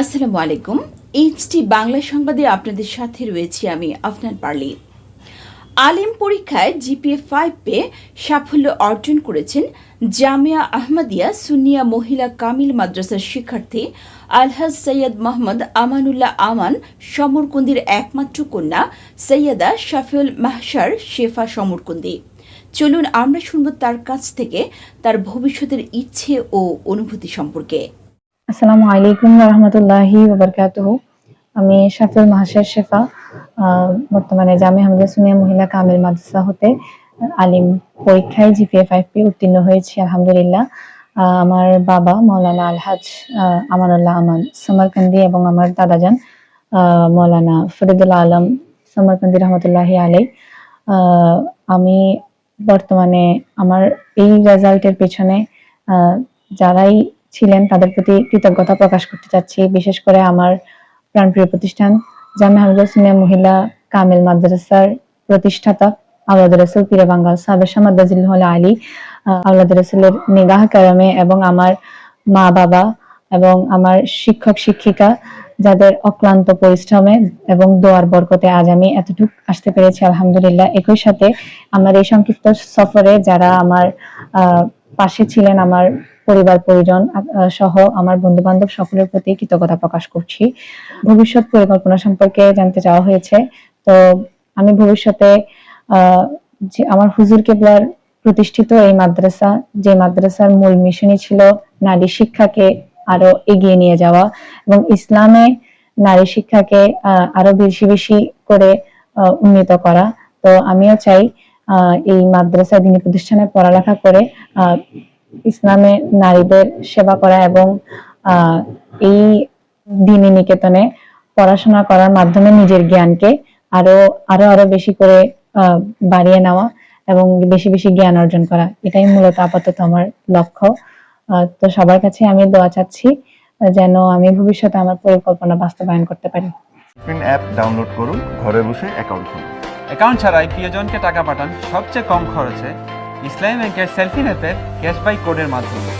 আসসালামু আলাইকুম। এইচটি বাংলা সংবাদে আপনাদের সাথে রয়েছি আমি, আফনান পার্লি। আলিম পরীক্ষায় জিপিএ ফাইভ পেয়ে সাফল্য অর্জন করেছেন জামিয়া আহমদিয়া সুনিয়া মহিলা কামিল মাদ্রাসার শিক্ষার্থী আলহাজ সৈয়দ মোহাম্মদ আমানুল্লাহ আমান, সমরকুন্দির একমাত্র কন্যা সৈয়দা শাফিউল মাহসার শেফা সমরকুন্দি। চলুন আমরা শুনব তার কাছ থেকে তার ভবিষ্যতের ইচ্ছে ও অনুভূতি সম্পর্কে। আসসালামু আলাইকুম রহমতুল্লাহি ওবরকাতুহ আমি শাফিউল মাহাশের শেফা বর্তমানে জামে হামদা সুনিয়া মহিলা কামিল মাদ্রাসা হতে আলিম পরীক্ষায় জিপিএ ফাইভ পি উত্তীর্ণ হয়েছি, আলহামদুলিল্লাহ। আমার বাবা মৌলানা আলহাজ আমানুল্লাহ আমান সমরকান্দি এবং আমার দাদাজান মৌলানা ফরিদুল্লাহ আলম সমরকান্দি রহমতুল্লাহি আলাই আমি বর্তমানে আমার এই রেজাল্টের পেছনে যারাই ছিলেন, তাদের প্রতি কৃতজ্ঞতা প্রকাশ করতে চাচ্ছি। বিশেষ করে আমার প্রাণপ্রিয় প্রতিষ্ঠান, জামে হামজা মহিলা কামিল মাদ্রাসার প্রতিষ্ঠাতা আওলাদ রসুল পীরে বাঙ্গাল আলী আওলাদ রসুলের নিগাহ কারামে এবং আমার মা বাবা এবং আমার শিক্ষক, শিক্ষিকা, যাদের অক্লান্ত পরিশ্রমে এবং দোয়ার বরকতে আজ আমি এতটুকু আসতে পেরেছি। আলহামদুলিল্লাহ, একই সাথে আমার এই সংক্ষিপ্ত সফরে যারা আমার পাশে ছিলেন, আমার পরিবার, পরিজন সহ আমার বন্ধু বান্ধব সকলের প্রতি কৃতজ্ঞতা প্রকাশ করছি। ভবিষ্যৎ পরিকল্পনা সম্পর্কে জানতে চাওয়া হয়েছে। তো আমি ভবিষ্যতে যে আমার হুজুর কেবলার প্রতিষ্ঠিত এই মাদ্রাসা, যে মাদ্রাসার মূল মিশনই ছিল নারী শিক্ষাকে আরও এগিয়ে নিয়ে যাওয়া এবং ইসলামে নারী শিক্ষাকে আরও বেশি বেশি করে উন্নীত করা। তো আমিও চাই এই মাদ্রাসা, দিনী প্রতিষ্ঠানে পড়ালেখা করে ইসলামে নারীদের সেবা করা এবং এই দিনী নিকেতনে পড়াশোনা করার মাধ্যমে নিজের জ্ঞানকে আরও আরও আরও বেশি করে বাড়িয়ে নেওয়া এবং বেশি বেশি জ্ঞান অর্জন করা। এটাই মূলত আপাতত আমার লক্ষ্য। আহ, তো সবার কাছে আমি দোয়া চাচ্ছি যেন আমি ভবিষ্যতে আমার পরিকল্পনা বাস্তবায়ন করতে পারি। অ্যাপ ডাউনলোড করুন ঘরে বসে অ্যাকাউন্ট খুলুন। অ্যাকাউন্ট ছাড়াই প্রিয়জনকে টাকা পাঠান সবচেয়ে কম খরচে ইসলামী ব্যাংকের সেলফি অ্যাপের ক্যাশবাই কোডের মাধ্যমে।